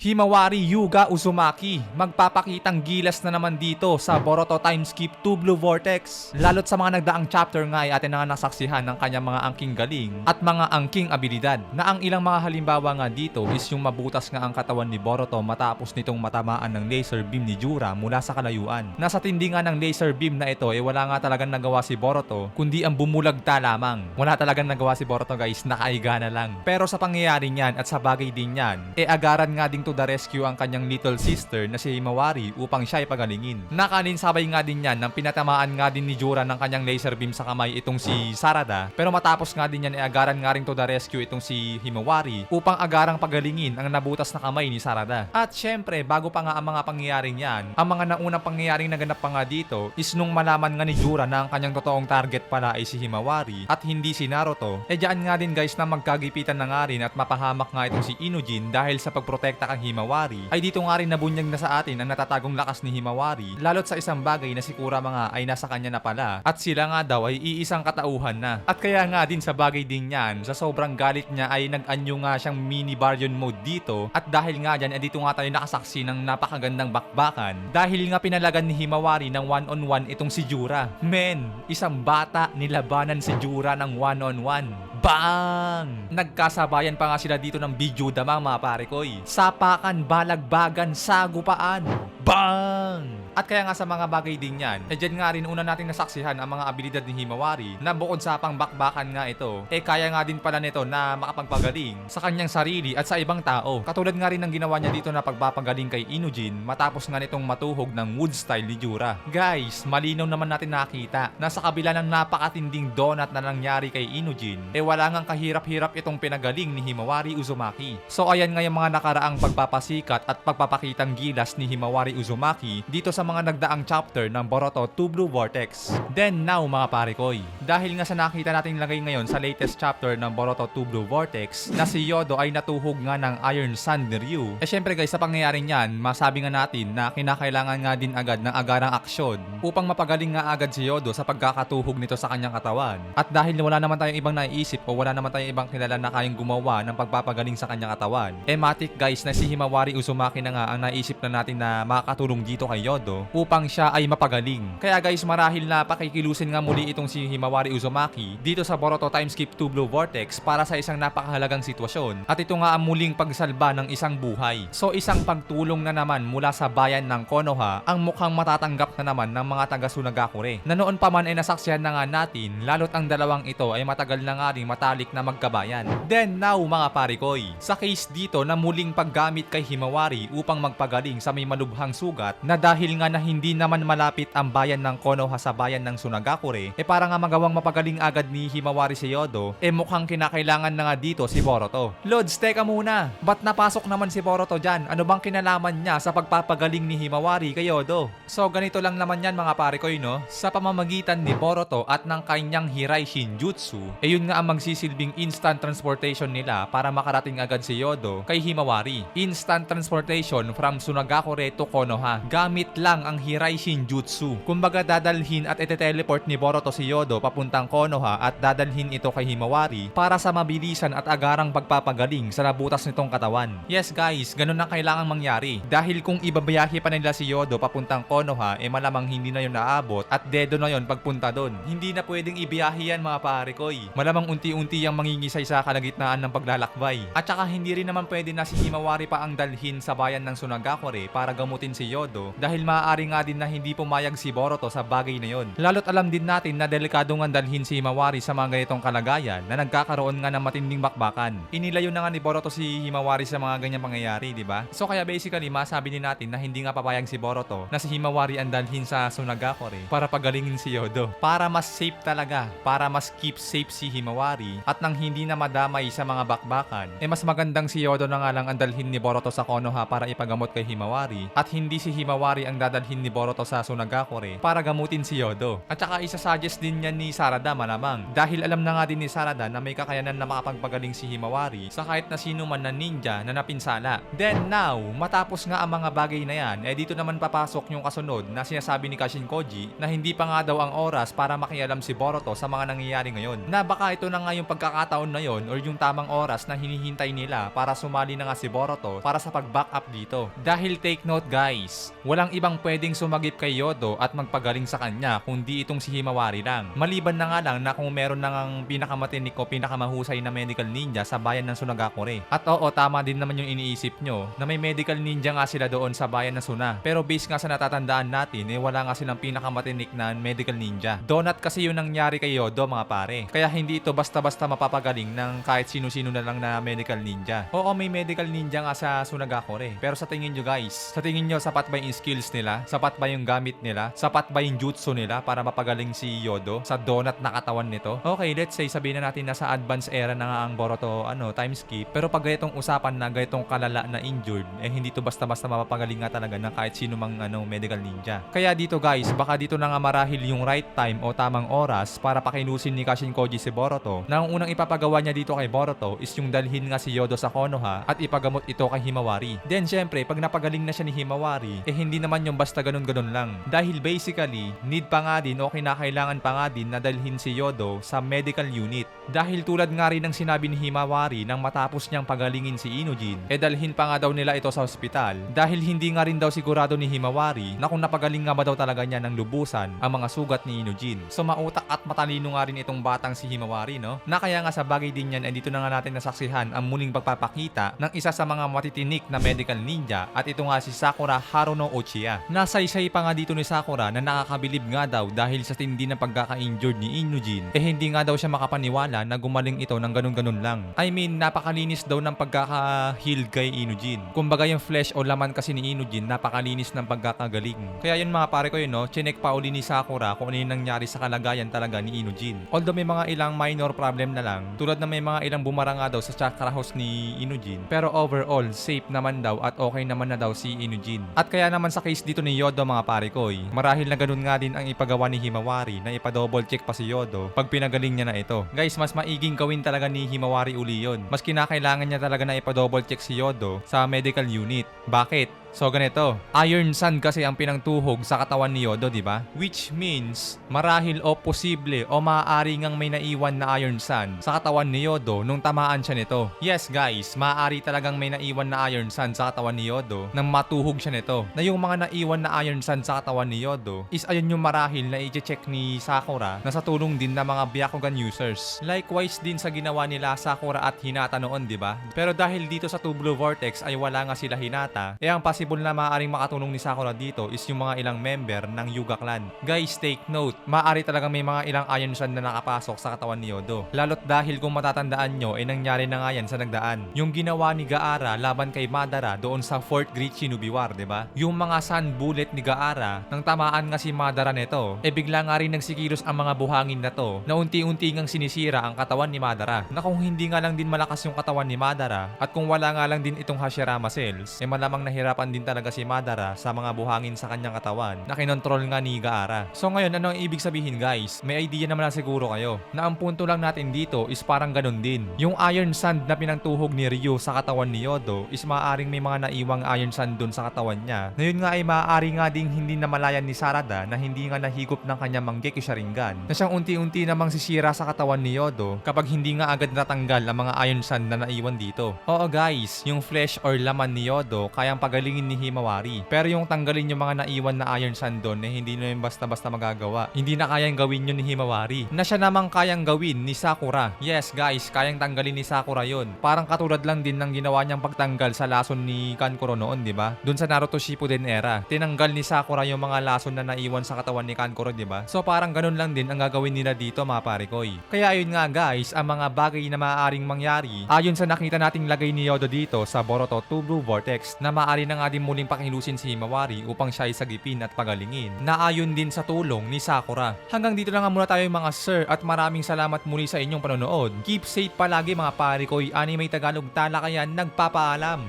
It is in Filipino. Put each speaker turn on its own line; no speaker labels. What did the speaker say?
Himawari Yuga Uzumaki, magpapakitang gilas na naman dito sa Boruto Time Skip 2 Blue Vortex. Lalo't sa mga nagdaang chapter nga ay atin na nga nasaksihan ng kanyang mga angking galing at mga angking abilidad. Na ang ilang mga halimbawa nga dito is yung mabutas nga ang katawan ni Boruto matapos nitong matamaan ng laser beam ni Jura mula sa kalayuan. Nasa tindi nga ng laser beam na ito eh wala nga talagang nagawa si Boruto kundi ang bumulagta lamang. Wala talagang nagawa si Boruto guys, nakaiga na lang. Pero sa pangyayari niyan at sa bagay din niyan, eh agaran nga ding to the rescue ang kanyang little sister na si Himawari upang siya ay pagalingin. Nakalin sabay nga din yan nang pinatamaan nga din ni Jura ng kanyang laser beam sa kamay itong si Sarada. Pero matapos nga din yan ay agaran nga rin to the rescue itong si Himawari upang agarang pagalingin ang nabutas na kamay ni Sarada. At syempre, bago pa nga ang mga pangyayaring yan, ang mga naunang pangyayaring naganap pa nga dito is nung malaman nga ni Jura na ang kanyang totoong target pala ay si Himawari at hindi si Naruto, eh diyan nga din guys na magkagipitan na nga rin at mapahamak nga itong si Inujin dahil sa pagprotekta kang Himawari, ay dito nga rin nabunyag na sa atin ang natatagong lakas ni Himawari, lalot sa isang bagay na si Kurama nga ay nasa kanya na pala, at sila nga daw ay iisang katauhan na. At kaya nga din sa bagay din yan, sa sobrang galit niya ay nag-anyo nga siyang mini baryon mode dito, at dahil nga dyan, eh dito nga tayo nakasaksi ng napakagandang bakbakan, dahil nga pinalagan ni Himawari ng one-on-one itong si Jura. Men, isang bata nilabanan si Jura ng one-on-one. Bang! Nagkasabayan pa nga sila dito ng video damang mga pare koy. Sapakan, balagbagan, sagupaan. Bang! At kaya nga sa mga bagay din yan, eh dyan nga rin una nating nasaksihan ang mga abilidad ni Himawari na bukod sa pangbakbakan nga ito, eh kaya nga din pala nito na makapagpagaling sa kanyang sarili at sa ibang tao. Katulad nga rin ng ginawa niya dito na pagpapagaling kay Inujin matapos nga nitong matuhog ng wood style ni Jura. Guys, malinaw naman natin nakita na sa kabila ng napakatinding donut na nangyari kay Inujin, eh wala ngang kahirap-hirap itong pinagaling ni Himawari Uzumaki. So ayan nga yung mga nakaraang pagpapasikat at pagpapakitang gilas ni Himawari Uzumaki dito sa mga nagdaang chapter ng Boruto 2 Blue Vortex. Then now mga pare koy, dahil nga sa nakita natin lagay ngayon sa latest chapter ng Boruto 2 Blue Vortex na si Yodo ay natuhog nga ng Iron Sun ni Ryu. Eh syempre guys, sa pangyayaring yan, masabi nga natin na kinakailangan nga din agad ng agarang aksyon upang mapagaling nga agad si Yodo sa pagkakatuhog nito sa kanyang katawan. At dahil wala naman tayong ibang naiisip o wala naman tayong ibang kilala na kayang gumawa ng pagpapagaling sa kanyang katawan, eh matik guys na si Himawari Uzumaki na nga ang naisip na natin na makakatulong dito kay Yodo upang siya ay mapagaling. Kaya guys, marahil na pakikilusin nga muli itong si Himawari Uzumaki dito sa Boruto Time Skip 2 Blue Vortex para sa isang napakahalagang sitwasyon. At ito nga ang muling pagsalba ng isang buhay. So isang pagtulong na naman mula sa bayan ng Konoha ang mukhang matatanggap na naman ng mga taga Sunagakure. Na noon pa man ay nasaksihan na nga natin, lalo't ang dalawang ito ay matagal na nga rin matalik na magkabayan. Then now mga parikoy, sa case dito na muling paggamit kay Himawari upang magpagaling sa may malubhang sugat na dahil nga na hindi naman malapit ang bayan ng Konoha sa bayan ng Sunagakure, eh para nga magawang mapagaling agad ni Himawari si Yodo, eh mukhang kinakailangan na nga dito si Boruto. Lods, teka muna, ba't napasok naman si Boruto dyan? Ano bang kinalaman niya sa pagpapagaling ni Himawari kay Yodo? So ganito lang naman yan mga pare ko no? Sa pamamagitan ni Boruto at ng kanyang Hirai Shinjutsu, eh yun nga ang magsisilbing instant transportation nila para makarating agad si Yodo kay Himawari. Instant transportation from Sunagakure to Konoha. Gamit lang ang Hirai Shinjutsu. Kumbaga dadalhin at ite-teleport ni Boruto si Yodo papuntang Konoha at dadalhin ito kay Himawari para sa mabilisan at agarang pagpapagaling sa nabutas nitong katawan. Yes guys, ganun ang kailangang mangyari. Dahil kung ibabayahe pa nila si Yodo papuntang Konoha, eh malamang hindi na yun naabot at dedo na yun pagpunta doon. Hindi na pwedeng ibiyahe yan mga pare koy. Malamang unti-unti ang mangingisay sa kalagitnaan ng paglalakbay. At saka hindi rin naman pwede na si Himawari pa ang dalhin sa bayan ng Sunagakure para gamutin si Yodo dahil maaari nga din na hindi pumayag si Boruto sa bagay na yon. Lalo't alam din natin na delikado nga dalhin si Himawari sa mga ganitong kalagayan na nagkakaroon nga ng matinding bakbakan. Inilayo na nga ni Boruto si Himawari sa mga ganyang pangyayari, di ba? So kaya basically masabi din natin na hindi nga papayag si Boruto na si Himawari ang dalhin sa Sunagakure para pagalingin si Yodo. Para mas safe talaga, para mas keep safe si Himawari at nang hindi na madamay sa mga bakbakan, eh mas magandang si Yodo na nga lang ang dalhin ni Boruto sa Konoha para ipagamot kay Himawari at hindi si Himawari ang dadalhin ni Boruto sa Sunagakure para gamutin si Yodo. At saka isa-suggest din yan ni Sarada malamang dahil alam na nga din ni Sarada na may kakayanan na makapagpagaling si Himawari sa kahit na sino man na ninja na napinsala. Then now, matapos nga ang mga bagay na yan, eh dito naman papasok yung kasunod na sinasabi ni Kashin Koji na hindi pa nga daw ang oras para makialam si Boruto sa mga nangyayari ngayon. Na baka ito na nga yung pagkakataon na yon or yung tamang oras na hinihintay nila para sumali na nga si Boruto para sa pag-back up dito. Dahil take note guys, walang ibang pwedeng sumagip kay Yodo at magpagaling sa kanya kundi itong si Himawari lang. Maliban na nga lang na kung meron na ngang pinakamatinik o pinakamahusay na medical ninja sa bayan ng Sunagakure. At oo, tama din naman yung iniisip nyo na may medical ninja nga sila doon sa bayan ng Suna. Pero based nga sa natatandaan natin, eh wala nga silang pinakamatinik na medical ninja. Donut kasi yung nangyari kay Yodo mga pare. Kaya hindi ito basta-basta mapapagaling ng kahit sino-sino na lang na medical ninja. Oo, may medical ninja nga sa Sunagakure. Pero sa tingin nyo guys, sa tingin nyo sapat ba yung skills nila? Sapat ba yung gamit nila? Sapat ba yung jutsu nila para mapagaling si Yodo sa donut na katawan nito? Okay, let's say sabihin na natin na sa advanced era na nga ang Boruto ano, time skip. Pero pag ganitong usapan na ganitong kalala na injured, eh hindi to basta-basta mapapagaling nga talaga ng kahit sino mang ano, medical ninja. Kaya dito guys, baka dito na nga marahil yung right time o tamang oras para pakinusin ni Kashin Koji si Boruto na ang unang ipapagawa niya dito kay Boruto is yung dalhin nga si Yodo sa Konoha at ipagamot ito kay Himawari. Then syempre, pag napagaling na siya ni Himawari, eh hindi naman yung basta ganun-ganun lang. Dahil basically, need pa nga din o kinakailangan pa nga din na dalhin si Yodo sa medical unit. Dahil tulad nga rin ng sinabi ni Himawari nang matapos niyang pagalingin si Inujin, eh dalhin pa nga daw nila ito sa ospital dahil hindi nga rin daw sigurado ni Himawari na kung napagaling nga ba daw talaga niya ng lubusan ang mga sugat ni Inujin. So mautak at matalino nga rin itong batang si Himawari no? Na kaya nga sa bagay din yan ay dito na nga natin nasaksihan ang muling pagpapakita ng isa sa mga matitinik na medical ninja at ito nga si Sakura Haruno Uchiha. Nasaysay pa nga dito ni Sakura na nakakabilib nga daw dahil sa tindi ng pagkaka-injured ni Inujin eh hindi nga daw siya makapaniwala na gumaling ito ng ganun-ganun lang. I mean, napakalinis daw ng pagkaka-healed kay Inujin. Kumbaga yung flesh o laman kasi ni Inujin napakalinis ng pagkakagaling. Kaya yun mga pare ko yun no, chinek pa uli ni Sakura kung ano yung nangyari sa kalagayan talaga ni Inujin. Although may mga ilang minor problem na lang, tulad na may mga ilang bumara nga daw sa chakra house ni Inujin. Pero overall, safe naman daw at okay naman na daw si Inujin. At kaya naman sa case dito ni Yodo mga pare ko, eh, marahil na ganun nga din ang ipagawa ni Himawari na ipa-double check pa si Yodo pag pinagaling niya na ito. Guys, mas maiging gawin talaga ni Himawari uli yun. Mas kinakailangan niya talaga na ipa-double check si Yodo sa medical unit. Bakit? So ganito, Iron Sun kasi ang pinangtuhog sa katawan ni Yodo, di ba? Which means, marahil o posible o maaari ngang may naiwan na Iron Sun sa katawan ni Yodo nung tamaan siya nito. Yes guys, maaari talagang may naiwan na Iron Sun sa katawan ni Yodo nang matuhog siya nito. Na yung mga naiwan na Iron Sun sa katawan ni Yodo is ayun yung marahil na i-check ni Sakura na sa tulong din ng mga Byakugan users. Likewise din sa ginawa nila Sakura at Hinata noon, di ba? Pero dahil dito sa Blue Vortex ay wala nga sila Hinata, eh ang possible na maaaring makatulong ni Sakura dito is yung mga ilang member ng Yuga clan. Guys, take note, maaari talaga may mga ilang Iron Sun na nakapasok sa katawan ni Yodo. Lalot dahil kung matatandaan nyo, eh nangyari na nga yan sa nagdaan. Yung ginawa ni Gaara laban kay Madara doon sa Fort Great Shinobi War, ba? Yung mga sun bullet ni Gaara, nang tamaan nga si Madara nito, eh bigla nga rin nagsikilos ang mga buhangin na to, na unti-unti ngang sinisira ang katawan ni Madara. Na kung hindi nga lang din malakas yung katawan ni Madara, at kung wala nga lang din itong Hashirama cells, eh malamang nahirapan din talaga si Madara sa mga buhangin sa kanyang katawan na kinontrol nga ni Gaara. So ngayon, ano ang ibig sabihin guys? May idea naman na siguro kayo na ang punto lang natin dito is parang ganun din. Yung Iron Sand na pinangtuhog ni Ryu sa katawan ni Yodo is maaaring may mga naiwang Iron Sand dun sa katawan niya. Na yun nga ay maaari nga ding hindi namalayan ni Sarada na hindi nga nahigop ng kanyang Mangekyou Sharingan na siyang unti-unti namang sisira sa katawan ni Yodo kapag hindi nga agad natanggal ang mga Iron Sand na naiwan dito. Oo guys, yung flesh or laman ni Yodo kayang pagalingin ni Himawari. Pero yung tanggalin yung mga naiwan na Iron Sand doon eh hindi na yun basta-basta magagawa. Hindi na kayang gawin yun ni Himawari. Na siya namang kayang gawin ni Sakura. Yes guys, kayang tanggalin ni Sakura yun. Parang katulad lang din ng ginawa niyang pagtanggal sa lason ni Kankuro noon, di ba? Doon sa Naruto Shippuden era. Tinanggal ni Sakura yung mga lason na naiwan sa katawan ni Kankuro, di ba? So parang ganun lang din ang gagawin nila dito mga parikoy. Kaya ayun nga guys, ang mga bagay na maaaring mangyari ayon sa nakita nating lagay ni Yodo dito sa Boruto 2 Blue Vortex na maaari na nga din muling pakilusin si Himawari upang siya ay sagipin at pagalingin na ayon din sa tulong ni Sakura. Hanggang dito lang muna tayo mga sir at maraming salamat muli sa inyong panonood. Keep safe palagi mga parikoy, anime Tagalog talakayan nagpapaalam.